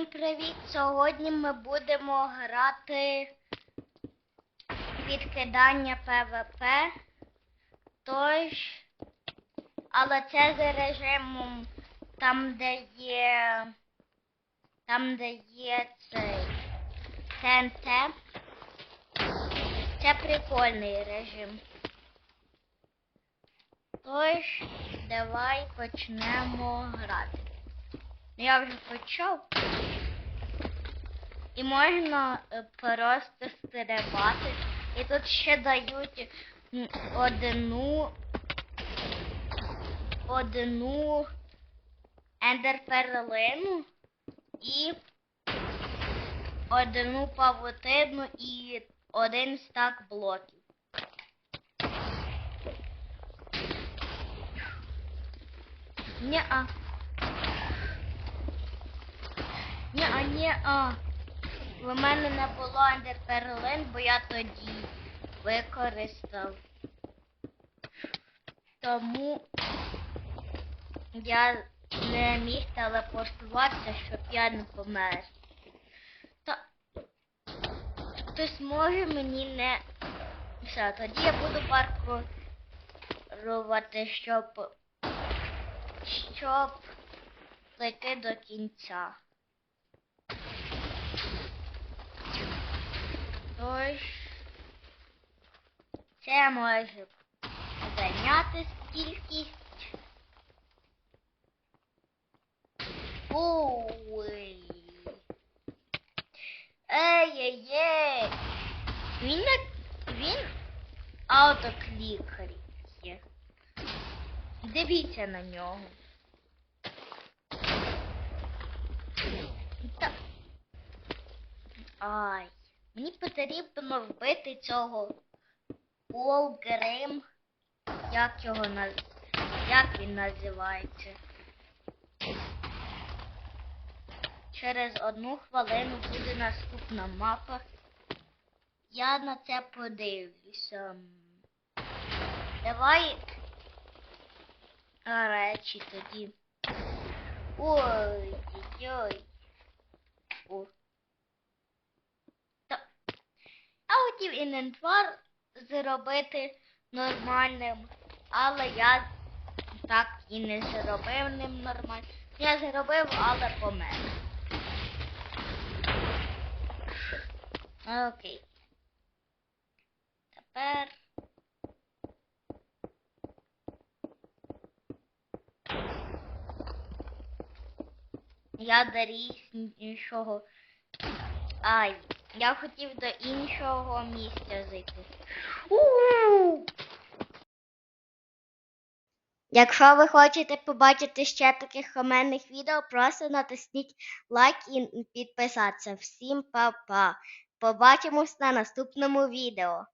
Всім привіт! Сьогодні ми будемо грати відкидання ПВП. Тож, але це за режимом там, де є там, де є цей ТНТ. Це прикольний режим. Тож, давай почнемо грати. Ну, Я вже почав. І можна е, просто стрибати. І тут ще дають одну одну ендерперлину і одну павутину і один стак блоків. Ні-а. Ні-а, ні-а. В мене не було ендерперлин, бо я тоді використав. Тому я не міг телепортуватися, щоб я не помер. Та хтось може мені не. Все, тоді я буду паркурувати, щоб щоб пройти до кінця. Тож це може зайняти кількість. Ой. Ей-ей-ей. Він він автоклікає. Дивіться на нього. Ай. Мені потрібно вбити цього Олгрим. Як його наз... Як він називається? Через одну хвилину буде наступна мапа. Я на це подивлюся. Давай речі тоді. Ой-ой-ой. О. Та. Я хотів інвентар зробити нормальним, але я так і не зробив ним нормально. Я зробив, але помер. Окей. Тепер. Я до іншого. Ай, я хотів до іншого місця зайти. Якщо ви хочете побачити ще таких хоменних відео, просто натисніть лайк і підписатися. Всім па-па. Побачимось на наступному відео.